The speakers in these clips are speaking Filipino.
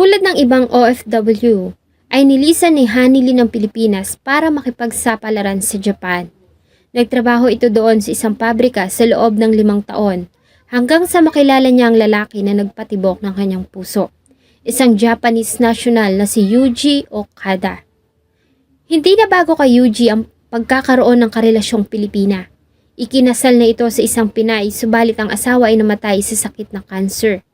Tulad ng ibang OFW, ay nilisan ni Hanili ng Pilipinas para makipagsapalaran sa Japan. Nagtrabaho ito doon sa isang pabrika sa loob ng limang taon hanggang sa makilala niya ang lalaki na nagpatibok ng kanyang puso. Isang Japanese national na si Yuji Okada. Hindi na bago kay Yuji ang pagkakaroon ng karelasyong Pilipina. Ikinasal na ito sa isang Pinay subalit ang asawa ay namatay sa sakit ng cancer.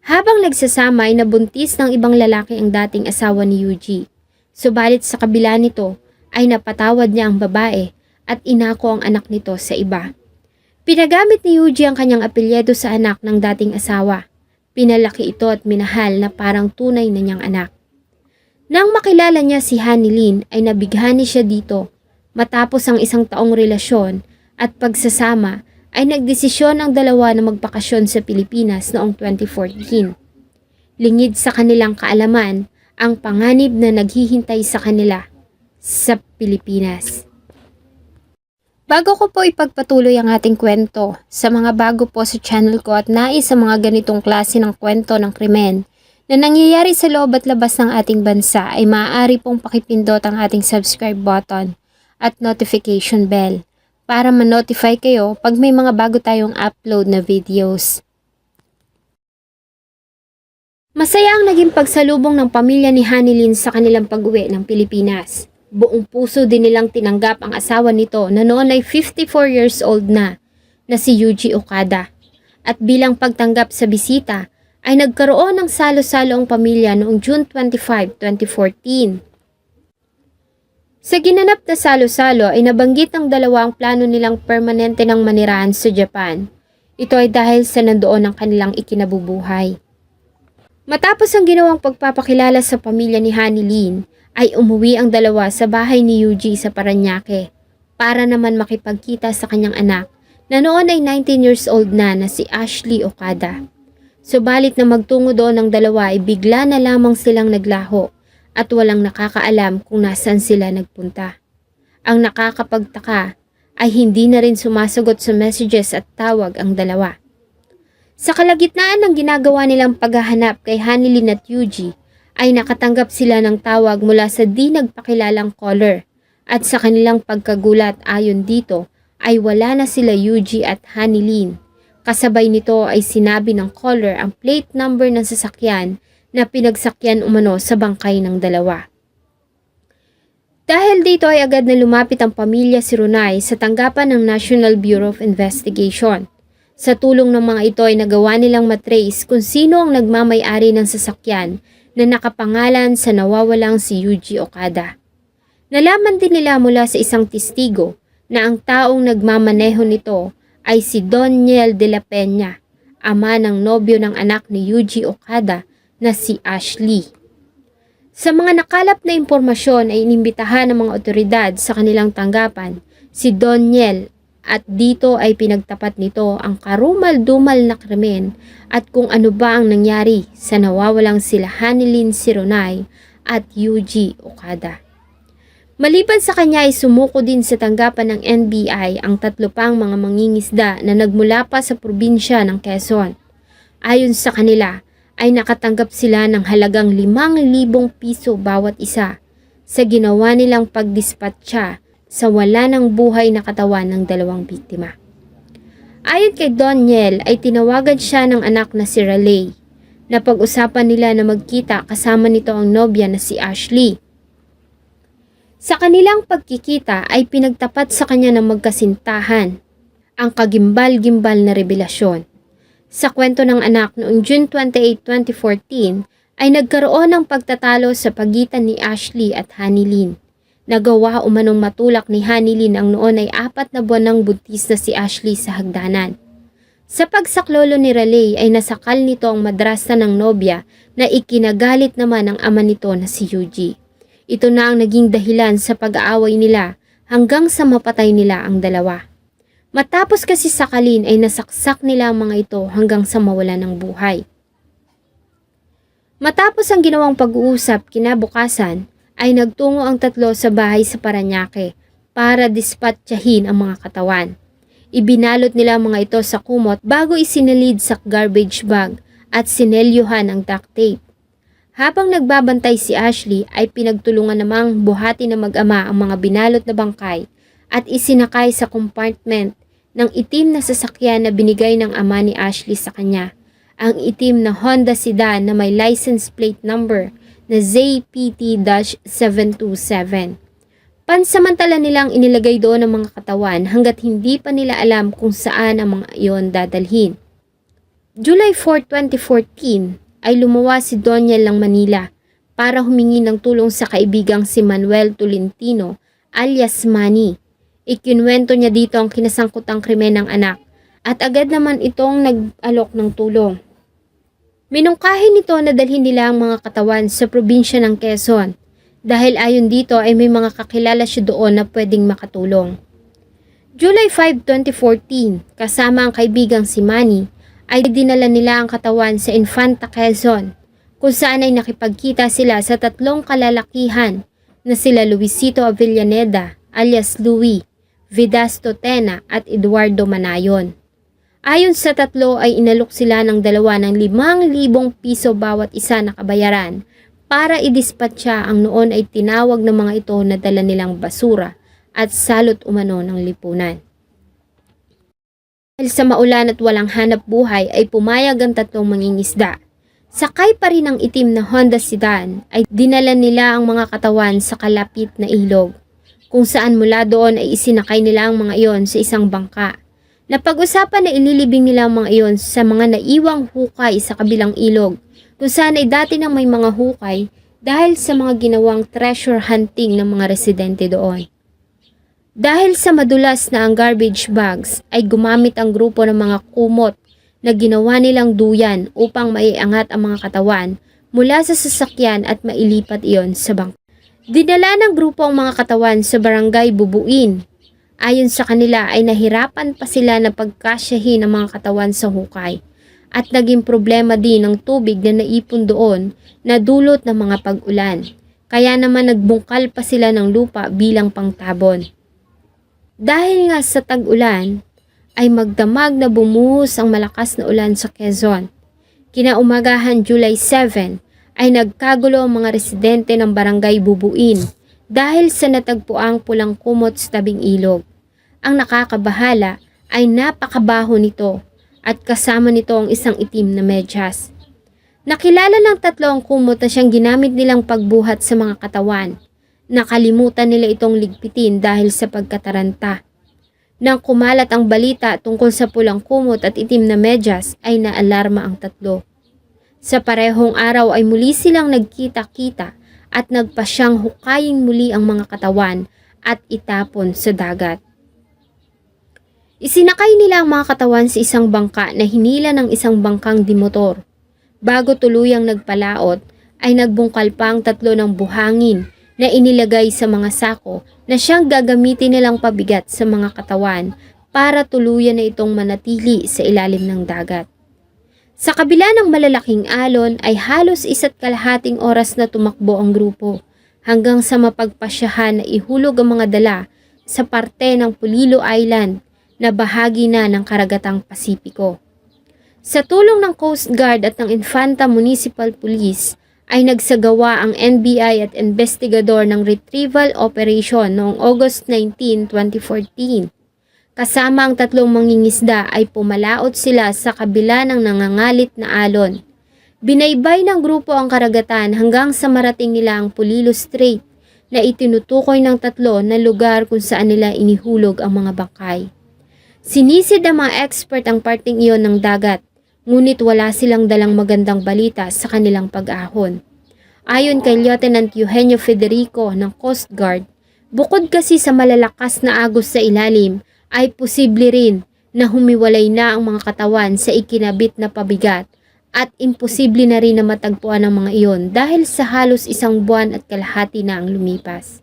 Habang nagsasama ay nabuntis ng ibang lalaki ang dating asawa ni Yuji. Subalit sa kabila nito ay napatawad niya ang babae at inako ang anak nito sa iba. Pinagamit ni Yuji ang kanyang apelyido sa anak ng dating asawa. Pinalaki ito at minahal na parang tunay na niyang anak. Nang makilala niya si Hanilin ay nabighani siya dito matapos ang isang taong relasyon at pagsasama ay nagdesisyon ang dalawa na magbakasyon sa Pilipinas noong 2014. Lingid sa kanilang kaalaman ang panganib na naghihintay sa kanila sa Pilipinas. Bago ko po ipagpatuloy ang ating kwento, sa mga bago po sa channel ko at nais sa mga ganitong klase ng kwento ng krimen na nangyayari sa loob at labas ng ating bansa ay maaari pong pakipindot ang ating subscribe button at notification bell para ma-notify kayo pag may mga bago tayong upload na videos. Masaya ang naging pagsalubong ng pamilya ni Hanilin sa kanilang pag-uwi ng Pilipinas. Buong puso din nilang tinanggap ang asawa nito na noon ay 54 years old na, na si Yuji Okada. At bilang pagtanggap sa bisita, ay nagkaroon ng salo-salo ang pamilya noong June 25, 2014. Sa ginanap na salo-salo ay nabanggit ang plano nilang permanente ng manirahan sa Japan. Ito ay dahil sa nandoon ang kanilang ikinabubuhay. Matapos ang ginawang pagpapakilala sa pamilya ni Hanilin, ay umuwi ang dalawa sa bahay ni Yuji sa Paranaque para naman makipagkita sa kanyang anak na noon ay 19 years old na na si Ashley Okada. Subalit na magtungo doon ng dalawa ay bigla na lamang silang naglaho at walang nakakaalam kung nasan sila nagpunta. Ang nakakapagtaka ay hindi na rin sumasagot sa messages at tawag ang dalawa. Sa kalagitnaan ng ginagawa nilang paghahanap kay Hanilin at Yuji, ay nakatanggap sila ng tawag mula sa di nagpakilalang caller at sa kanilang pagkagulat ayon dito ay wala na sila Yuji at Hanilin. Kasabay nito ay sinabi ng caller ang plate number ng sasakyan na pinagsakyan umano sa bangkay ng dalawa. Dahil dito ay agad na lumapit ang pamilya si Runay sa tanggapan ng National Bureau of Investigation. Sa tulong ng mga ito ay nagawa nilang matrace kung sino ang nagmamay-ari ng sasakyan na nakapangalan sa nawawalang si Yuji Okada. Nalaman din nila mula sa isang testigo na ang taong nagmamaneho nito ay si Doniel de la Peña, ama ng nobyo ng anak ni Yuji Okada na si Ashley. Sa mga nakalap na impormasyon ay inimbitahan ng mga otoridad sa kanilang tanggapan si Doniel at dito ay pinagtapat nito ang karumal-dumal na krimen at kung ano ba ang nangyari sa nawawalang sila Hanilin Sironay at Yuji Okada. Maliban sa kanya ay sumuko din sa tanggapan ng NBI ang tatlo pang mga mangingisda na nagmula pa sa probinsya ng Quezon. Ayon sa kanila, ay nakatanggap sila ng halagang 5,000 piso bawat isa sa ginawa nilang pagdispatcha sa wala ng buhay na katawan ng dalawang biktima. Ayon kay Doniel ay tinawagan siya ng anak na si Raleigh na pag-usapan nila na magkita kasama nito ang nobya na si Ashley. Sa kanilang pagkikita ay pinagtapat sa kanya ng magkasintahan ang kagimbal-gimbal na revelasyon. Sa kwento ng anak noong June 28, 2014 ay nagkaroon ng pagtatalo sa pagitan ni Ashley at Hanilin. Nagawa umanong matulak ni Hanilin ang noon ay apat na buwan ng buntis na si Ashley sa hagdanan. Sa pagsaklolo ni Raleigh ay nasakal nito ang madrasa ng nobya na ikinagalit naman ng ama nito na si Yuji. Ito na ang naging dahilan sa pag-aaway nila hanggang sa mapatay nila ang dalawa. Matapos kasi sakalin ay nasaksak nila ang mga ito hanggang sa mawala ng buhay. Matapos ang ginawang pag-uusap kinabukasan, ay nagtungo ang tatlo sa bahay sa Paranaque para dispatchahin ang mga katawan. Ibinalot nila ang mga ito sa kumot bago isinilid sa garbage bag at sinelyuhan ang duct tape. Habang nagbabantay si Ashley ay pinagtulungan namang buhati na mag-ama ang mga binalot na bangkay at isinakay sa compartment ng itim na sasakyan na binigay ng ama ni Ashley sa kanya. Ang itim na Honda sedan na may license plate number na ZPT-727. Pansamantala nilang inilagay doon ang mga katawan hanggat hindi pa nila alam kung saan ang mga iyon dadalhin. July 4, 2014 ay lumawa si Doniel ng Manila para humingi ng tulong sa kaibigang si Manuel Tolentino alias Manny. Ikinwento niya dito ang kinasangkutang krimen ng anak at agad naman itong nag-alok ng tulong. Minungkahin nito na dalhin nila ang mga katawan sa probinsya ng Quezon dahil ayon dito ay may mga kakilala siya doon na pwedeng makatulong. July 5, 2014, kasama ang kaibigang si Manny, ay dinala nila ang katawan sa Infanta Quezon, kung saan ay nakipagkita sila sa tatlong kalalakihan na sila Luisito Avellaneda alias Louis, Vidasto Tena at Eduardo Manayon. Ayon sa tatlo ay inalok sila ng dalawa ng 5,000 piso bawat isa na kabayaran para idispatcha ang noon ay tinawag ng mga ito na dala nilang basura at salot umano ng lipunan. Dahil sa maulan at walang hanap buhay ay pumayag ang tatlong mangingisda. Sakay pa rin ang itim na Honda sedan ay dinala nila ang mga katawan sa kalapit na ilog kung saan mula doon ay isinakay nila ang mga iyon sa isang bangka. Napag-usapan na ililibing nila ang mga iyon sa mga naiwang hukay sa kabilang ilog kung saan ay dati nang may mga hukay dahil sa mga ginawang treasure hunting ng mga residente doon. Dahil sa madulas na ang garbage bags ay gumamit ang grupo ng mga kumot na ginawa nilang duyan upang maiangat ang mga katawan mula sa sasakyan at mailipat iyon sa bangka. Dinala ng grupo ang mga katawan sa barangay Bubuin. Ayon sa kanila ay nahirapan pa sila na pagkasyahin ang mga katawan sa hukay at naging problema din ng tubig na naipon doon na dulot ng mga pag-ulan. Kaya naman nagbungkal pa sila ng lupa bilang pangtabon. Dahil nga sa tag-ulan, ay magdamag na bumuhos ang malakas na ulan sa Quezon. Kinaumagahan July 7 ay nagkagulo ang mga residente ng barangay Bubuin dahil sa natagpuang pulang kumot sa tabing ilog. Ang nakakabahala ay napakabaho nito at kasama nito ang isang itim na medyas. Nakilala ng tatlo ang kumot na siyang ginamit nilang pagbuhat sa mga katawan. Nakalimutan nila itong ligpitin dahil sa pagkataranta. Nang kumalat ang balita tungkol sa pulang kumot at itim na medyas ay naalarma ang tatlo. Sa parehong araw ay muli silang nagkita-kita at nagpasyang hukayin muli ang mga katawan at itapon sa dagat. Isinakay nila ang mga katawan sa isang bangka na hinila ng isang bangkang dimotor. Bago tuluyang nagpalaot, ay nagbungkal pa ang tatlo ng buhangin na inilagay sa mga sako na siyang gagamitin nilang pabigat sa mga katawan para tuluyan na itong manatili sa ilalim ng dagat. Sa kabila ng malalaking alon ay halos isa't kalahating oras na tumakbo ang grupo hanggang sa mapagpasyahan na ihulog ang mga dala sa parte ng Pulilo Island na bahagi na ng karagatang Pasipiko. Sa tulong ng Coast Guard at ng Infanta Municipal Police ay nagsagawa ang NBI at investigador ng retrieval operation noong August 19, 2014. Kasama ang tatlong mangingisda ay pumalaot sila sa kabila ng nangangalit na alon. Binaybay ng grupo ang karagatan hanggang sa marating nila ang Pulilo Strait na itinutukoy ng tatlo na lugar kung saan nila inihulog ang mga bangkay. Sinisid ng mga expert ang parting iyon ng dagat, ngunit wala silang dalang magandang balita sa kanilang pag-ahon. Ayon kay Lieutenant Eugenio Federico ng Coast Guard, bukod kasi sa malalakas na agos sa ilalim, ay posible rin na humiwalay na ang mga katawan sa ikinabit na pabigat at imposible na rin na matagpuan ang mga iyon dahil sa halos isang buwan at kalahati na ang lumipas.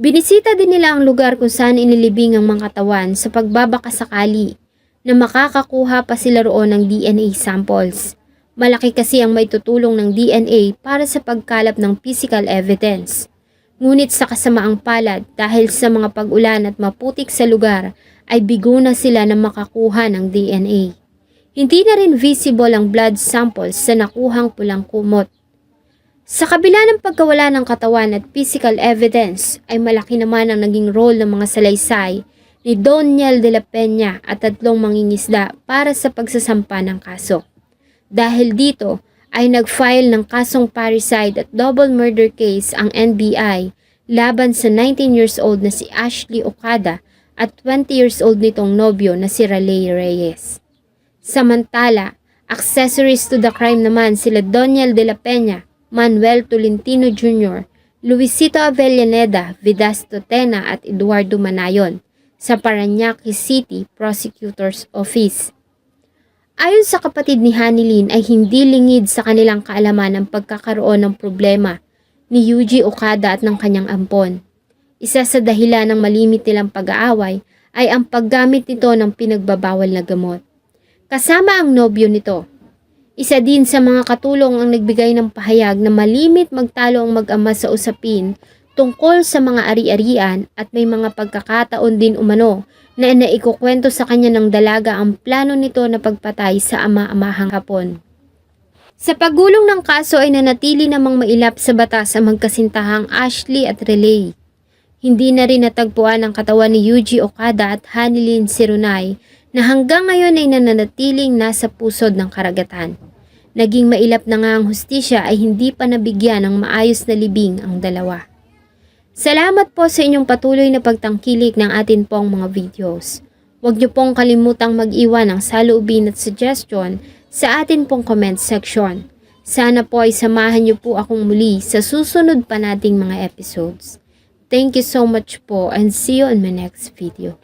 Binisita din nila ang lugar kung saan inilibing ang mga katawan sa pagbabakasakali na makakakuha pa sila roon ng DNA samples. Malaki kasi ang may tutulong ng DNA para sa pagkalap ng physical evidence. Ngunit sa kasamaang palad dahil sa mga pag-ulan at maputik sa lugar ay bigo na sila na makakuha ng DNA. Hindi na rin visible ang blood samples sa nakuhang pulang kumot. Sa kabila ng pagkawala ng katawan at physical evidence ay malaki naman ang naging role ng mga salaysay ni Doniel de la Peña at tatlong mangingisda para sa pagsasampa ng kaso. Dahil dito ay nag-file ng kasong parricide at double murder case ang NBI laban sa 19 years old na si Ashley Okada at 20 years old nitong nobyo na si Raleigh Reyes. Samantala, accessories to the crime naman sila Doniel de la Peña, Manuel Tolentino Jr., Luisito Avellaneda, Vidasto Tena at Eduardo Manayon sa Paranaque City Prosecutor's Office. Ayon sa kapatid ni Hanilin ay hindi lingid sa kanilang kaalaman ang pagkakaroon ng problema ni Yuji Okada at ng kanyang ampon. Isa sa dahilan ng malimit nilang pag-aaway ay ang paggamit nito ng pinagbabawal na gamot. Kasama ang nobyo nito. Isa din sa mga katulong ang nagbigay ng pahayag na malimit magtalo ang mag-ama sa usapin tungkol sa mga ari-arian at may mga pagkakataon din umano na naikukwento sa kanya ng dalaga ang plano nito na pagpatay sa ama-amahang hapon. Sa pagulong ng kaso ay nanatili namang mailap sa batas ang magkasintahang Ashley at Relay. Hindi na rin natagpuan ang katawan ni Yuji Okada at Hanilin Sirunay na hanggang ngayon ay nananatiling nasa pusod ng karagatan. Naging mailap na nga ang hustisya ay hindi pa nabigyan ng maayos na libing ang dalawa. Salamat po sa inyong patuloy na pagtangkilik ng atin pong mga videos. Huwag niyo pong kalimutang mag-iwan ng saloobin at suggestion sa atin pong comment section. Sana po ay samahan niyo po akong muli sa susunod pa nating mga episodes. Thank you so much po and see you in my next video.